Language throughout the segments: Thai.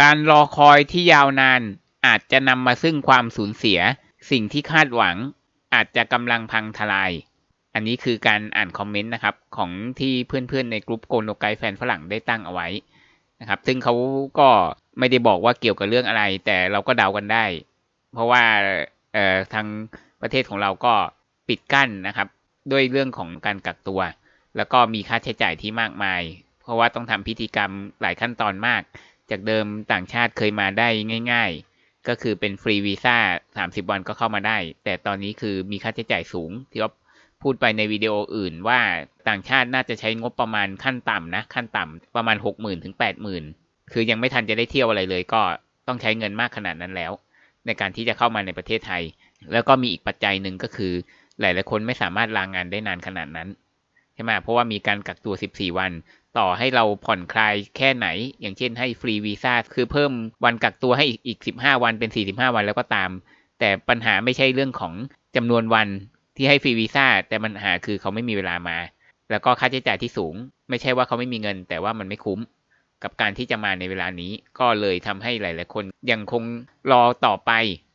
การรอคอยที่ยาวนานอาจจะนำมาซึ่งความสูญเสีย สิ่งที่คาดหวัง อาจจะกำลังพังทลาย อันนี้คือการอ่านคอมเมนต์นะครับ ของที่เพื่อนๆในกลุ่มโกนโนไกแฟนฝรั่งได้ตั้งเอาไว้นะครับ ซึ่งเขาก็ไม่ได้บอกว่าเกี่ยวกับเรื่องอะไร แต่เราก็เดากันได้ เพราะว่าทางประเทศของเราก็ปิดกั้นนะครับ ด้วยเรื่องของการกักตัว แล้วก็มีค่าใช้จ่ายที่มากมาย เพราะว่าต้องทำพิธีกรรมหลายขั้นตอนมาก จากเดิมต่างชาติเคยมาได้ง่าย ๆ ก็คือเป็นฟรีวีซ่า30วันก็เข้ามาได้ แต่ตอนนี้คือมีค่าใช้จ่ายสูง ที่ว่าพูดไปในวิดีโออื่นว่าต่างชาติน่าจะใช้งบประมาณขั้นต่ำนะ ขั้นต่ำประมาณ60,000ถึง80,000คือยังไม่ทันจะได้เที่ยวอะไรเลย ก็ต้องใช้เงินมากขนาดนั้นแล้ว ในการที่จะเข้ามาในประเทศไทย แล้วก็มีอีกปัจจัยหนึ่งก็คือ หลาย ๆ คนไม่สามารถลางงานได้นานขนาดนั้นใช่ไหมเพราะว่ามีการกักตัว 14 วัน ต่อให้เราผ่อนคลายแค่ไหน อย่างเช่นให้ฟรีวีซ่าคือเพิ่มวันกักตัวให้อีก15วันเป็น45วันแล้วก็ตาม แต่ปัญหาไม่ใช่เรื่องของจำนวนวันที่ให้ฟรีวีซ่าแต่ปัญหาคือเขาไม่มีเวลามา แล้วก็ค่าใช้จ่ายที่สูง ไม่ใช่ว่าเขาไม่มีเงิน แต่ว่ามันไม่คุ้ม กับการที่จะมาในเวลานี้ ก็เลยทำให้หลาย ๆ คนยังคงรอต่อไป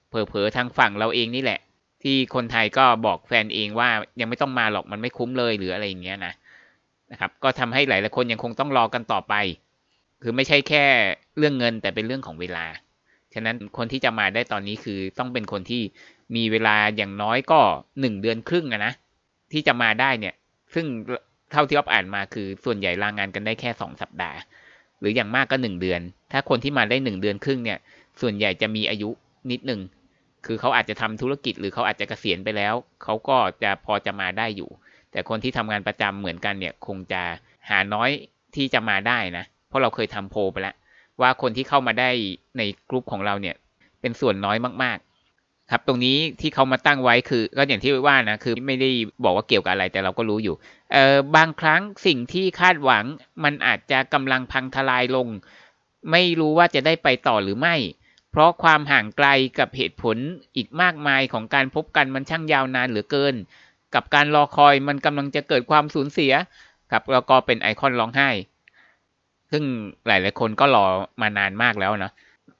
เผลอๆทางฝั่งเราเองนี่แหละ ที่คนไทยก็บอกแฟนเองว่ายังไม่ต้องมาหรอกมันไม่คุ้มเลยหรืออะไรอย่างเงี้ยนะ นะครับ ก็ทำให้หลายๆคนยังคงต้องรอกันต่อไป คือไม่ใช่แค่เรื่องเงินแต่เป็นเรื่องของเวลา ฉะนั้นคนที่จะมาได้ตอนนี้คือต้องเป็นคนที่มีเวลาอย่างน้อยก็หนึ่งเดือนครึ่งนะที่จะมาได้เนี่ย ซึ่งเท่าที่อ๊อฟอ่านมาคือส่วนใหญ่ลางงานกันได้แค่สองสัปดาห์ หรืออย่างมากก็หนึ่งเดือน ถ้าคนที่มาได้หนึ่งเดือนครึ่งเนี่ย ส่วนใหญ่จะมีอายุนิดหนึ่งคือเขาอาจจะทำธุรกิจหรือเขาอาจจะเกษียณไปแล้ว เขาก็จะพอจะมาได้อยู่ แต่คนที่ทำงานประจำเหมือนกันเนี่ยคงจะหาน้อยที่จะมาได้นะ เพราะเราเคยทำโพลไปแล้วว่าคนที่เข้ามาได้ในกลุ่มของเราเนี่ยเป็นส่วนน้อยมากๆ ครับตรงนี้ที่เขามาตั้งไว้คือก็อย่างที่ว่านะคือไม่ได้บอกว่าเกี่ยวกับอะไรแต่เราก็รู้อยู่เออบางครั้งสิ่งที่คาดหวังมันอาจจะกำลังพังทลายลง ไม่รู้ว่าจะได้ไปต่อหรือไม่ เพราะความห่างไกลกับเหตุผลอีกมากมายของการพบกันมันช่างยาวนานเหลือเกิน กับการรอคอยมันกำลังจะเกิดความสูญเสียครับแล้วก็เป็นไอคอนร้องไห้ ซึ่งหลายๆคนก็รอมานานมากแล้วเนาะ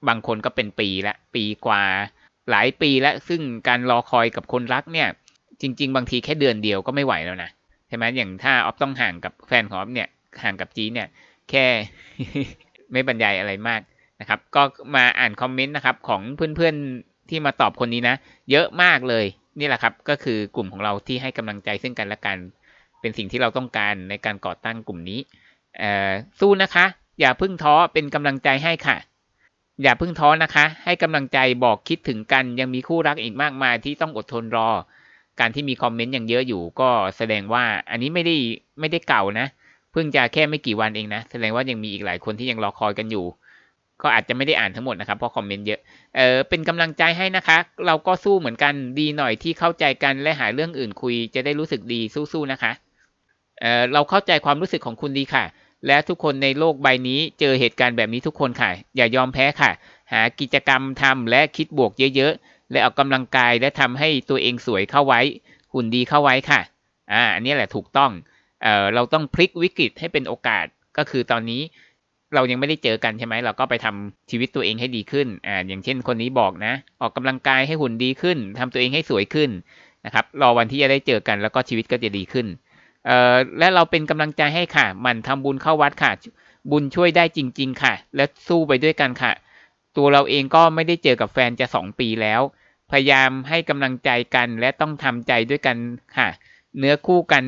บางคนก็เป็นปีละปีกว่าหลายปีแล้วซึ่งการรอคอยกับคนรักเนี่ย จริง ๆ บางทีแค่เดือนเดียวก็ไม่ไหวแล้วนะใช่ไหมอย่างถ้าออฟต้องห่างกับแฟนของออฟเนี่ยห่างกับจีเนี่ย แค่ไม่บรรยายอะไรมากนะครับ ก็มาอ่านคอมเมนต์นะครับ ของเพื่อนๆที่มาตอบคนนี้นะ เยอะมากเลย นี่แหละครับก็คือกลุ่มของเราที่ให้กำลังใจซึ่งกันและกัน เป็นสิ่งที่เราต้องการในการก่อตั้งกลุ่มนี้สู้นะคะ อย่าพึ่งท้อเป็นกำลังใจให้ค่ะ อย่าพึ่งท้อนะคะ ให้กำลังใจบอกคิดถึงกัน ยังมีคู่รักอีกมากมายที่ต้องอดทนรอ การที่มีคอมเมนต์ยังเยอะอยู่ ก็แสดงว่าอันนี้ไม่ได้ไม่ได้เก่านะ เพิ่งจะแค่ไม่กี่วันเองนะ แสดงว่ายังมีอีกหลายคนที่ยังรอคอยกันอยู่ ก็อาจจะไม่ได้อ่านทั้งหมดนะครับเพราะคอมเมนต์เยอะ เออเป็นกำลังใจให้นะคะ เราก็สู้เหมือนกันดีหน่อยที่เข้าใจกันและหาเรื่องอื่นคุย จะได้รู้สึกดีสู้ๆนะคะ เออเราเข้าใจความรู้สึกของคุณดีค่ะ และทุกคนในโลกใบนี้เจอเหตุการณ์แบบนี้ทุกคนค่ะ อย่ายอมแพ้ค่ะ หากิจกรรมทำและคิดบวกเยอะๆ และออกกำลังกายและทำให้ตัวเองสวยเข้าไว้ หุ่นดีเข้าไว้ค่ะ อ่าอันนี้แหละถูกต้อง เออเราต้องพลิกวิกฤตให้เป็นโอกาสก็คือตอนนี้ เรายังไม่ได้เจอกันใช่ไหมเราก็ไปทำชีวิตตัวเองให้ดีขึ้นอ่าอย่างเช่นคนนี้บอกนะ ออกกำลังกายให้หุ่นดีขึ้นทำตัวเองให้สวยขึ้นนะครับรอวันที่จะได้เจอกันแล้วก็ชีวิตก็จะดีขึ้นเอ่อและเราเป็นกำลังใจให้ค่ะมันทำบุญเข้าวัดค่ะ บุญช่วยได้จริง ๆ ค่ะ และสู้ไปด้วยกันค่ะ ตัวเราเองก็ไม่ได้เจอกับแฟนจะสองปีแล้ว พยายามให้กำลังใจกันและต้องทำใจด้วยกันค่ะ เนื้อคู่กัน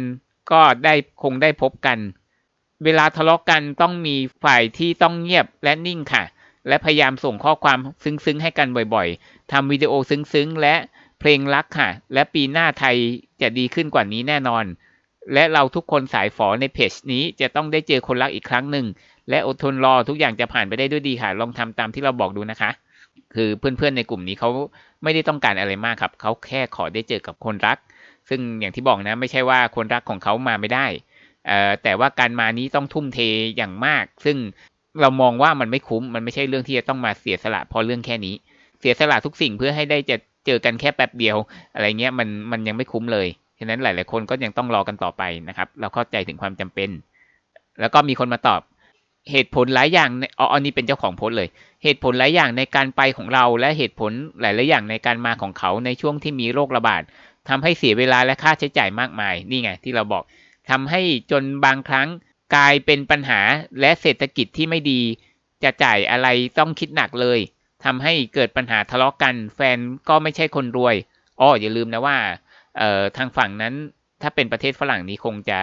ก็ได้คงได้พบกัน เวลาทะเลาะกันต้องมีฝ่ายที่ต้องเงียบและนิ่งค่ะ และพยายามส่งข้อความซึ้งๆให้กันบ่อยๆทำวิดีโอซึ้งๆ และเพลงรักค่ะ และปีหน้าไทยจะดีขึ้นกว่านี้แน่นอน และเราทุกคนสายฝอในเพจนี้จะต้องได้เจอคนรักอีกครั้งหนึ่ง และอดทนรอทุกอย่างจะผ่านไปได้ด้วยดีค่ะ ลองทำตามที่เราบอกดูนะคะ คือเพื่อนๆในกลุ่มนี้เขาไม่ได้ต้องการอะไรมากครับ เขาแค่ขอได้เจอกับคนรัก ซึ่งอย่างที่บอกนะ ไม่ใช่ว่าคนรักของเขามาไม่ได้ แต่ว่าการมานี้ต้องทุ่มเทอย่างมาก ซึ่งเรามองว่ามันไม่คุ้ม มันไม่ใช่เรื่องที่จะต้องมาเสียสละเพราะเรื่องแค่นี้ เสียสละทุกสิ่งเพื่อให้ได้จะเจอกันแค่แป๊บเดียว อะไรเงี้ยมันมันยังไม่คุ้มเลยฉะนั้นหลาย ๆ คนก็ยังต้องรอกันต่อไปนะครับ เราเข้าใจถึงความจำเป็น แล้วก็มีคนมาตอบเหตุผลหลายอย่างอ๋ออันนี้เป็นเจ้าของโพสต์เลย เหตุผลหลายอย่างในการไปของเรา และเหตุผลหลาย ๆ อย่างในการมาของเขาในช่วงที่มีโรคระบาดทำให้เสียเวลาและค่าใช้จ่ายมากมาย นี่ไงที่เราบอก ทำให้จนบางครั้งกลายเป็นปัญหาและเศรษฐกิจที่ไม่ดี จะจ่ายอะไรต้องคิดหนักเลยทำให้เกิดปัญหาทะเลาะกกัน แฟนก็ไม่ใช่คนรวยอ้ออย่าลืมนะว่าเออทางฝั่งนั้นถ้าเป็นประเทศฝรั่งนี้คงจะ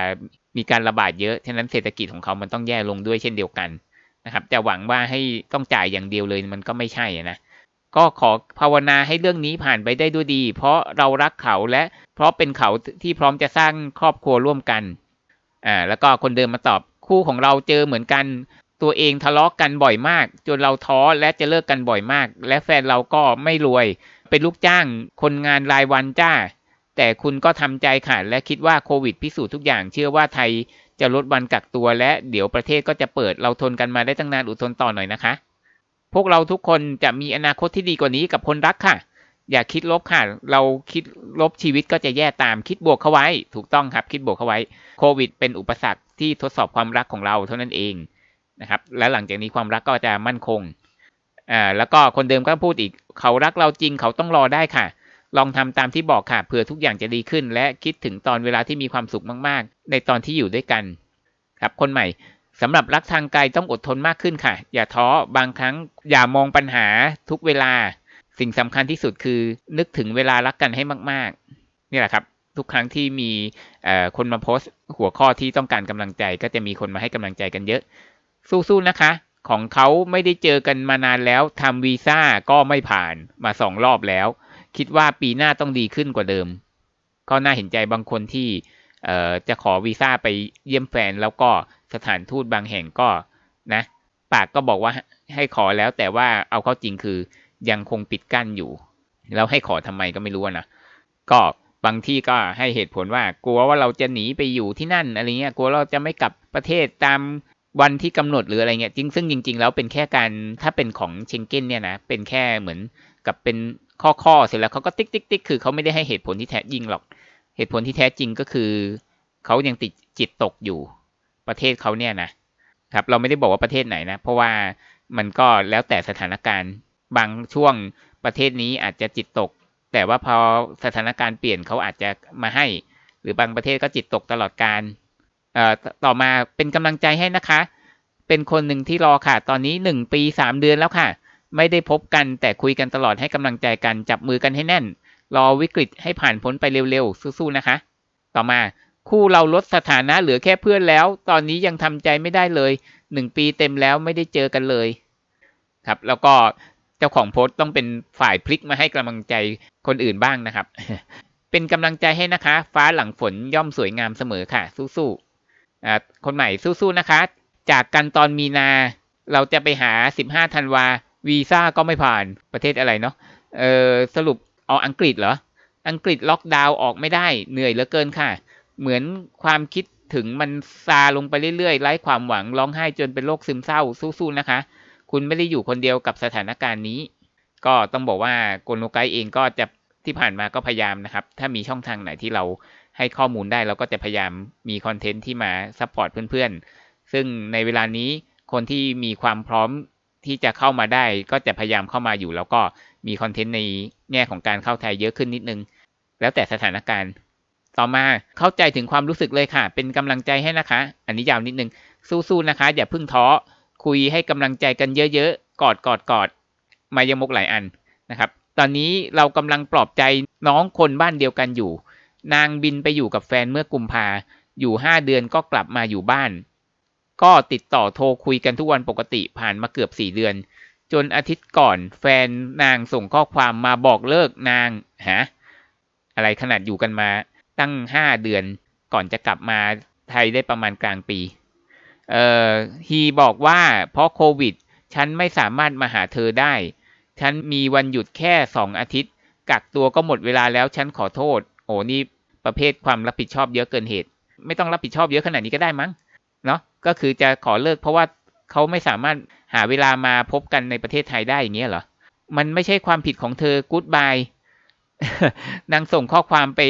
มีการระบาดเยอะ ฉะนั้นเศรษฐกิจของเขามันต้องแย่ลงด้วยเช่นเดียวกันนะครับจะหวังว่าให้ต้องจ่ายอย่างเดียวเลยมันก็ไม่ใช่นะ ก็ขอภาวนาให้เรื่องนี้ผ่านไปได้ด้วยดี เพราะเรารักเขาและเพราะเป็นเขาที่พร้อมจะสร้างครอบครัวร่วมกันอ่าแล้วก็คนเดิมมาตอบคู่ของเราเจอเหมือนกัน ตัวเองทะเลาะกกันบ่อยมาก จนเราท้อและจะเลิกกันบ่อยมาก และแฟนเราก็ไม่รวย เป็นลูกจ้างคนงานรายวันจ้า แต่คุณก็ทำใจขาดและคิดว่าโควิดพิสูจน์ทุกอย่างเชื่อว่าไทยจะลดวันกักตัวและเดี๋ยวประเทศก็จะเปิดเราทนกันมาได้ตั้งนานอดทนต่อหน่อยนะคะ พวกเราทุกคนจะมีอนาคตที่ดีกว่านี้กับคนรักค่ะ อย่าคิดลบค่ะ เราคิดลบชีวิตก็จะแย่ตามคิดบวกเข้าไว้ ถูกต้องครับคิดบวกเข้าไว้ โควิด เป็นอุปสรรคที่ทดสอบความรักของเราเท่านั้นเองนะครับ และหลังจากนี้ความรักก็จะมั่นคงอ่าแล้วก็คนเดิมก็พูดอีก เขารักเราจริงเขาต้องรอได้ค่ะ ลองทำตามที่บอกค่ะเผื่อทุกอย่างจะดีขึ้น และคิดถึงตอนเวลาที่มีความสุขมาก ๆ ในตอนที่อยู่ด้วยกัน ครับ คนใหม่ สำหรับรักทางไกลต้องอดทนมากขึ้นค่ะ อย่าท้อบางครั้งอย่ามองปัญหาทุกเวลา สิ่งสำคัญที่สุดคือ นึกถึงเวลารักกันให้มาก ๆ นี่แหละครับ ทุกครั้งที่มีคนมาโพสต์ หัวข้อที่ต้องการกำลังใจ ก็จะมีคนมาให้กำลังใจกันเยอะ สู้ๆนะคะ ของเขาไม่ได้เจอกันมานานแล้วทำวีซ่าก็ไม่ผ่านมาสองรอบแล้ว คิดว่าปีหน้าต้องดีขึ้นกว่าเดิม ก็น่าเห็นใจบางคนที่จะขอวีซ่าไปเยี่ยมแฟนแล้วก็ สถานทูตบางแห่งก็นะ ปากก็บอกว่าให้ขอแล้วแต่ว่าเอาเข้าจริงคือยังคงปิดกั้นอยู่ แล้วให้ขอทำไมก็ไม่รู้นะก็บางที่ก็ให้เหตุผลว่ากลัวว่าเราจะหนีไปอยู่ที่นั่นอะไรเงี้ยกลัวเราจะไม่กลับประเทศตามวันที่กำหนดหรืออะไรเงี้ยจริงซึ่งจริง ๆ แล้วเป็นแค่การถ้าเป็นของเชงเก้นเนี่ยนะเป็นแค่เหมือนกับเป็นข้อข้อเสร็จแล้วเขาก็ติ๊กติ๊กติ๊กคือเขาไม่ได้ให้เหตุผลที่แท้จริงหรอก เหตุผลที่แท้จริงก็คือ เขายังติดจิตตกอยู่ ประเทศเขาเนี่ยนะครับ เราไม่ได้บอกว่าประเทศไหนนะ เพราะว่ามันก็แล้วแต่สถานการณ์บางช่วงประเทศนี้อาจจะจิตตก แต่ว่าพอสถานการณ์เปลี่ยนเขาอาจจะมาให้ หรือบางประเทศก็จิตตกตลอดการเอ่อต่อมาเป็นกำลังใจให้นะคะ เป็นคนหนึ่งที่รอค่ะ ตอนนี้หนึ่งปีสามเดือนแล้วค่ะ ไม่ได้พบกันแต่คุยกันตลอดให้กำลังใจกันจับมือกันให้แน่น รอวิกฤตให้ผ่านพ้นไปเร็วๆสู้ๆนะคะ ต่อมา คู่เราลดสถานะเหลือแค่เพื่อนแล้ว ตอนนี้ยังทำใจไม่ได้เลยหนึ่งปีเต็มแล้วไม่ได้เจอกันเลย ครับ แล้วก็เจ้าของโพสต์ต้องเป็นฝ่ายพลิกมาให้กำลังใจคนอื่นบ้างนะครับ เป็นกำลังใจให้นะคะ ฟ้าหลังฝนย่อมสวยงามเสมอค่ะ สู้ๆคนใหม่สู้ๆนะคะ จากกันตอนมีนา เราจะไปหา 15ธันวาวีซ่าก็ไม่ผ่านประเทศอะไรเนาะเออสรุปเอาอังกฤษเหรออังกฤษล็อกดาวน์ออกไม่ได้เหนื่อยเหลือเกินค่ะ เหมือนความคิดถึงมันซาลงไปเรื่อยๆไร้ความหวังร้องไห้จนเป็นโรคซึมเศร้าสู้ๆนะคะ คุณไม่ได้อยู่คนเดียวกับสถานการณ์นี้ ก็ต้องบอกว่าโกโนไกเองก็จะที่ผ่านมาก็พยายามนะครับ ถ้ามีช่องทางไหนที่เราให้ข้อมูลได้เราก็จะพยายามมีคอนเทนต์ที่มาซัพพอร์ตเพื่อนๆ ซึ่งในเวลานี้คนที่มีความพร้อมที่จะเข้ามาได้ก็จะพยายามเข้ามาอยู่ แล้วก็มีคอนเทนต์ในแง่ของการเข้าไทยเยอะขึ้นนิดนึง แล้วแต่สถานการณ์ ต่อมาเข้าใจถึงความรู้สึกเลยค่ะ เป็นกำลังใจให้นะคะ อันนี้ยาวนิดนึง สู้ๆนะคะ อย่าพึ่งท้อคุยให้กำลังใจกันเยอะๆ กอดกอดกอดมายมกหลายอันนะครับ ตอนนี้เรากำลังปลอบใจน้องคนบ้านเดียวกันอยู่ นางบินไปอยู่กับแฟนเมื่อกุมภาอยู่ห้าเดือนก็กลับมาอยู่บ้าน ก็ติดต่อโทรคุยกันทุกวันปกติผ่านมาเกือบสี่เดือน จนอาทิตย์ก่อนแฟนนางส่งข้อความมาบอกเลิกนางฮะอะไรขนาดอยู่กันมา ตั้งห้าเดือน ก่อนจะกลับมาไทยได้ประมาณกลางปีเอ่อฮีบอกว่าเพราะโควิด ฉันไม่สามารถมาหาเธอได้ ฉันมีวันหยุดแค่สองอาทิตย์ กักตัวก็หมดเวลาแล้วฉันขอโทษ โอ้นี่ประเภทความรับผิดชอบเยอะเกินเหตุ ไม่ต้องรับผิดชอบเยอะขนาดนี้ก็ได้มั้งเนาะก็คือจะขอเลิกเพราะว่าเขาไม่สามารถหาเวลามาพบกันในประเทศไทยได้อย่างเงี้ยเหรอ มันไม่ใช่ความผิดของเธอกู๊ดบายนางส่งข้อความไป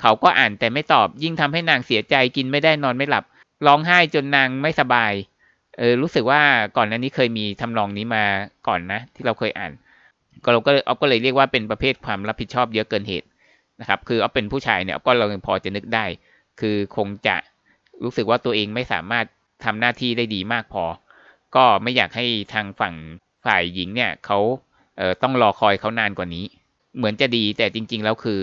เขาก็อ่านแต่ไม่ตอบ ยิ่งทำให้นางเสียใจกินไม่ได้นอนไม่หลับ ร้องไห้จนนางไม่สบาย เออ รู้สึกว่าก่อนหน้านี้เคยมีทำนองนี้มาก่อนนะ ที่เราเคยอ่าน ก็เราก็เอาก็เลยเรียกว่าเป็นประเภทความรับผิดชอบเยอะเกินเหตุนะครับ คือเอาเป็นผู้ชายเนี่ยก็เราพอจะนึกได้ คือคงจะรู้สึกว่าตัวเองไม่สามารถทำหน้าที่ได้ดีมากพอ ก็ไม่อยากให้ทางฝั่งฝ่ายหญิงเนี่ยเขาเออต้องรอคอยเขานานกว่านี้ เหมือนจะดีแต่จริง ๆ แล้วคือ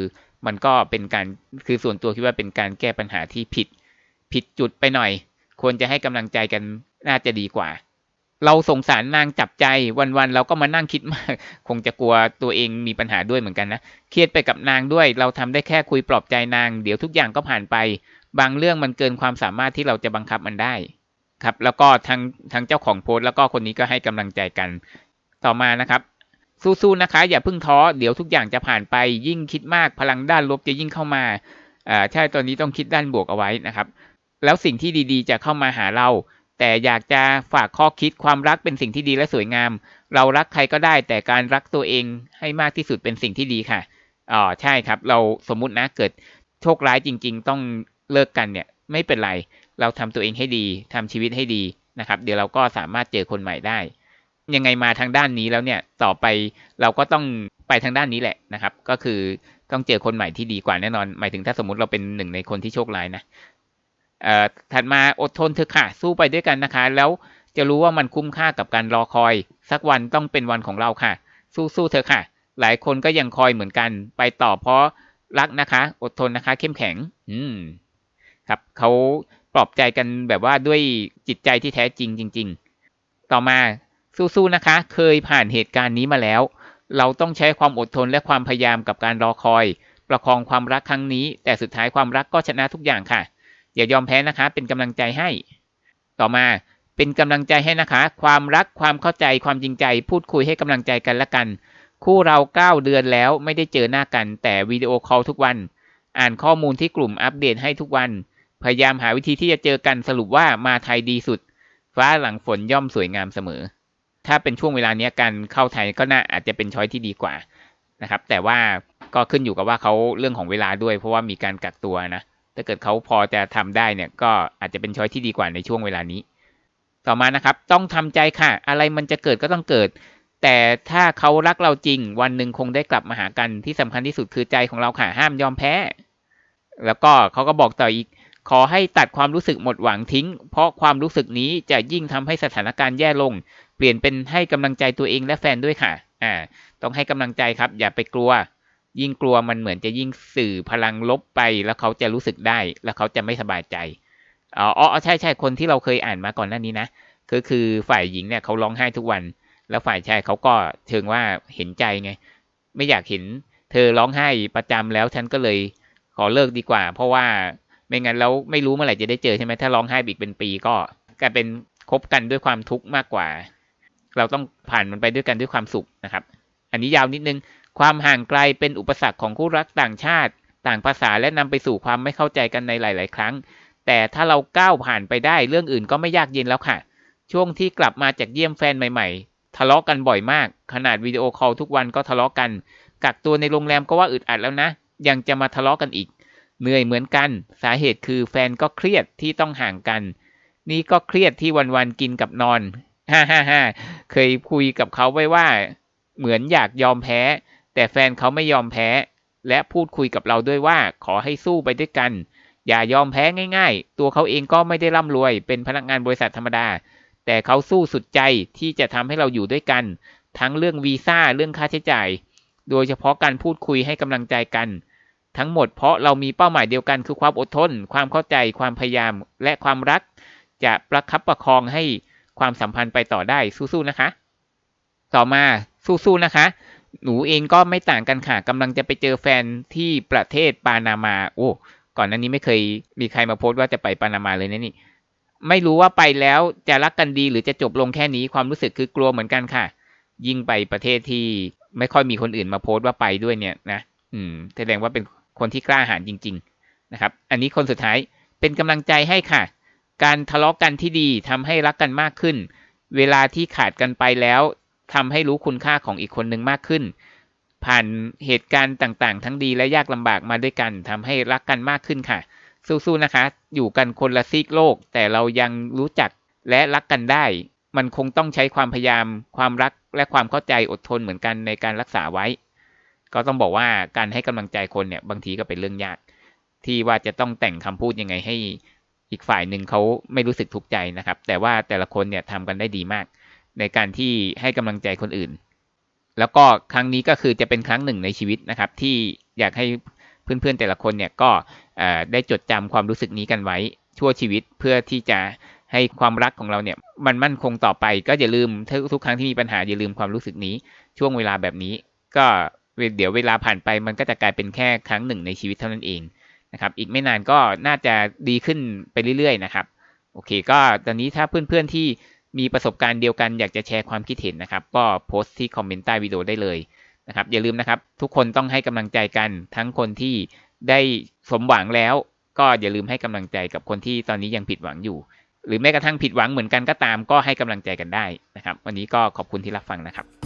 มันก็เป็นการคือส่วนตัวคิดว่าเป็นการแก้ปัญหาที่ผิด ผิดจุดไปหน่อย ควรจะให้กำลังใจกันน่าจะดีกว่า เราสงสารนางจับใจวันๆเราก็มานั่งคิดมาก คงจะกลัวตัวเองมีปัญหาด้วยเหมือนกันนะเครียดไปกับนางด้วย เราทำได้แค่คุยปลอบใจนาง เดี๋ยวทุกอย่างก็ผ่านไป บางเรื่องมันเกินความสามารถที่เราจะบังคับมันได้ ครับ แล้วก็ทั้งทั้งเจ้าของโพสต์แล้วก็คนนี้ก็ให้กำลังใจกันต่อมานะครับ สู้ๆนะคะ อย่าพิ่งท้อเดี๋ยวทุกอย่างจะผ่านไป ยิ่งคิดมากพลังด้านลบจะยิ่งเข้ามาอ่าใช่ตอนนี้ต้องคิดด้านบวกเอาไว้นะครับ แล้วสิ่งที่ดีๆ จะเข้ามาหาเรา แต่อยากจะฝากข้อคิดความรักเป็นสิ่งที่ดีและสวยงาม เรารักใครก็ได้ แต่การรักตัวเองให้มากที่สุดเป็นสิ่งที่ดีค่ะอ๋อใช่ครับ เราสมมุตินะเกิดโชคร้ายจริง ๆ ต้องเลิกกันเนี่ยไม่เป็นไร เราทำตัวเองให้ดีทำชีวิตให้ดีนะครับ เดี๋ยวเราก็สามารถเจอคนใหม่ได้ ยังไงมาทางด้านนี้แล้วเนี่ยต่อไปเราก็ต้องไปทางด้านนี้แหละนะครับ ก็คือต้องเจอคนใหม่ที่ดีกว่าแน่นอน หมายถึงถ้าสมมติเราเป็นหนึ่งในคนที่โชคร้ายนะเอ่อถัดมาอดทนเถอะค่ะ สู้ไปด้วยกันนะคะ แล้วจะรู้ว่ามันคุ้มค่ากับการรอคอย สักวันต้องเป็นวันของเราค่ะ สู้ๆเถอะค่ะ หลายคนก็ยังคอยเหมือนกัน ไปต่อเพราะรักนะคะ อดทนนะคะ เข้มแข็ง อืม ครับเขาปลอบใจกันแบบว่าด้วยจิตใจที่แท้จริงจริง ๆ ต่อมา สู้ๆนะคะ เคยผ่านเหตุการณ์นี้มาแล้ว เราต้องใช้ความอดทนและความพยายามกับการรอคอย ประคองความรักครั้งนี้ แต่สุดท้ายความรักก็ชนะทุกอย่างค่ะ อย่ายอมแพ้นะคะ เป็นกำลังใจให้ ต่อมาเป็นกำลังใจให้นะคะ ความรักความเข้าใจความจริงใจ พูดคุยให้กำลังใจกันและกัน คู่เราเก้าเดือนแล้วไม่ได้เจอหน้ากัน แต่วิดีโอคอลทุกวัน อ่านข้อมูลที่กลุ่มอัปเดตให้ทุกวัน พยายามหาวิธีที่จะเจอกันสรุปว่ามาไทยดีสุด ฟ้าหลังฝนย่อมสวยงามเสมอ ถ้าเป็นช่วงเวลาเนี้ยการเข้าไทยก็น่าอาจจะเป็นช้อยที่ดีกว่านะครับ แต่ว่าก็ขึ้นอยู่กับว่าเขาเรื่องของเวลาด้วย เพราะว่ามีการกักตัวนะถ้าเกิดเขาพอจะทำได้เนี่ยก็อาจจะเป็นช้อยที่ดีกว่าในช่วงเวลานี้ ต่อมานะครับต้องทำใจค่ะ อะไรมันจะเกิดก็ต้องเกิด แต่ถ้าเขารักเราจริง วันหนึ่งคงได้กลับมาหากันที่สำคัญที่สุดคือใจของเราค่ะห้ามยอมแพ้ แล้วก็เขาก็บอกต่ออีกขอให้ตัดความรู้สึกหมดหวังทิ้ง เพราะความรู้สึกนี้จะยิ่งทำให้สถานการณ์แย่ลง เปลี่ยนเป็นให้กำลังใจตัวเองและแฟนด้วยค่ะ อ่า ต้องให้กำลังใจครับ อย่าไปกลัว ยิ่งกลัวมันเหมือนจะยิ่งสื่อพลังลบไป แล้วเขาจะรู้สึกได้ แล้วเขาจะไม่สบายใจอ๋ออ๋อใช่ใช่คนที่เราเคยอ่านมาก่อนหน้านี้นะก็คือฝ่ายหญิงเนี่ยเขาร้องไห้ทุกวัน แล้วฝ่ายชายเขาก็เชิงว่าเห็นใจไง ไม่อยากเห็น เธอร้องไห้ประจำแล้วฉันก็เลยขอเลิกดีกว่า เพราะว่าไม่งั้นแล้วไม่รู้เมื่อไหร่จะได้เจอใช่ไหมถ้าร้องไห้อีกเป็นปีก็กลายเป็นคบกันด้วยความทุกข์มากกว่า เราต้องผ่านมันไปด้วยกันด้วยความสุขนะครับ อันนี้ยาวนิดนึง ความห่างไกลเป็นอุปสรรคของคู่รักต่างชาติ ต่างภาษาและนำไปสู่ความไม่เข้าใจกันในหลาย ๆ ครั้ง แต่ถ้าเราก้าวผ่านไปได้เรื่องอื่นก็ไม่ยากเย็นแล้วค่ะ ช่วงที่กลับมาจากเยี่ยมแฟนใหม่ ๆ ทะเลาะกันบ่อยมาก ขนาดวิดีโอคอลทุกวันก็ทะเลาะกัน กักตัวในโรงแรมก็ว่าอึดอัดแล้วนะ ยังจะมาทะเลาะกันอีก เหนื่อยเหมือนกัน สาเหตุคือแฟนก็เครียดที่ต้องห่างกัน นี่ก็เครียดที่วันๆกินกับนอน ฮ่าฮ่าฮ่าเคยคุยกับเขาไว้ว่า เหมือนอยากยอมแพ้ แต่แฟนเขาไม่ยอมแพ้ และพูดคุยกับเราด้วยว่าขอให้สู้ไปด้วยกัน อย่ายอมแพ้ง่าย ๆ ตัวเขาเองก็ไม่ได้ร่ำรวย เป็นพนักงานบริษัทธรรมดา แต่เขาสู้สุดใจที่จะทำให้เราอยู่ด้วยกัน ทั้งเรื่องวีซ่าเรื่องค่าใช้จ่าย โดยเฉพาะการพูดคุยให้กำลังใจกัน ทั้งหมดเพราะเรามีเป้าหมายเดียวกันคือความอดทน ความเข้าใจ ความพยายาม และความรักจะประคับประคองให้ ความสัมพันธ์ไปต่อได้สู้ๆนะคะ ต่อมาสู้ๆนะคะ หนูเองก็ไม่ต่างกันค่ะกำลังจะไปเจอแฟนที่ประเทศปานามา โอ้ก่อนหน้านี้ไม่เคยมีใครมาโพสต์ว่าจะไปปานามาเลยนะนี่ไม่รู้ว่าไปแล้วจะรักกันดีหรือจะจบลงแค่นี้ความรู้สึกคือกลัวเหมือนกันค่ะ ยิ่งไปประเทศที่ไม่ค่อยมีคนอื่นมาโพสต์ว่าไปด้วยเนี่ยนะอืมแสดงว่าเป็นคนที่กล้าหาญจริง ๆ นะครับ อันนี้คนสุดท้ายเป็นกำลังใจให้ค่ะ การทะเลาะกันที่ดีทำให้รักกันมากขึ้น เวลาที่ขาดกันไปแล้วทำให้รู้คุณค่าของอีกคนหนึ่งมากขึ้น ผ่านเหตุการณ์ต่างๆ ทั้งดีและยากลำบากมาด้วยกันทำให้รักกันมากขึ้นค่ะ สู้ๆนะคะ อยู่กันคนละซีกโลก แต่เรายังรู้จักและรักกันได้ มันคงต้องใช้ความพยายาม ความรักและความเข้าใจอดทนเหมือนกันในการรักษาไว้ ก็ต้องบอกว่าการให้กำลังใจคนเนี่ยบางทีก็เป็นเรื่องยาก ที่ว่าจะต้องแต่งคำพูดยังไงให้ อีกฝ่ายหนึ่งเขาไม่รู้สึกทุกข์ใจนะครับ แต่ว่าแต่ละคนเนี่ยทำกันได้ดีมาก ในการที่ให้กำลังใจคนอื่น แล้วก็ครั้งนี้ก็คือจะเป็นครั้งหนึ่งในชีวิตนะครับ ที่อยากให้เพื่อนๆแต่ละคนเนี่ยก็ได้จดจำความรู้สึกนี้กันไว้ชั่วชีวิตเพื่อที่จะให้ความรักของเราเนี่ยมันมั่นคงต่อไปก็อย่าลืมทุกครั้งที่มีปัญหาอย่าลืมความรู้สึกนี้ช่วงเวลาแบบนี้ ก็เดี๋ยวเวลาผ่านไปมันก็จะกลายเป็นแค่ครั้งหนึ่งในชีวิตเท่านั้นเอง นะครับ อีกไม่นานก็น่าจะดีขึ้นไปเรื่อยๆ นะครับ โอเค ก็ตอนนี้ถ้าเพื่อนๆที่มีประสบการณ์เดียวกันอยากจะแชร์ความคิดเห็นนะครับ ก็โพสต์ที่คอมเมนต์ใต้วิดีโอได้เลยนะครับ อย่าลืมนะครับ ทุกคนต้องให้กำลังใจกัน ทั้งคนที่ได้สมหวังแล้ว ก็อย่าลืมให้กำลังใจกับคนที่ตอนนี้ยังผิดหวังอยู่ หรือแม้กระทั่งผิดหวังเหมือนกันก็ตาม ก็ให้กำลังใจกันได้นะครับ วันนี้ก็ขอบคุณที่รับฟังนะครับ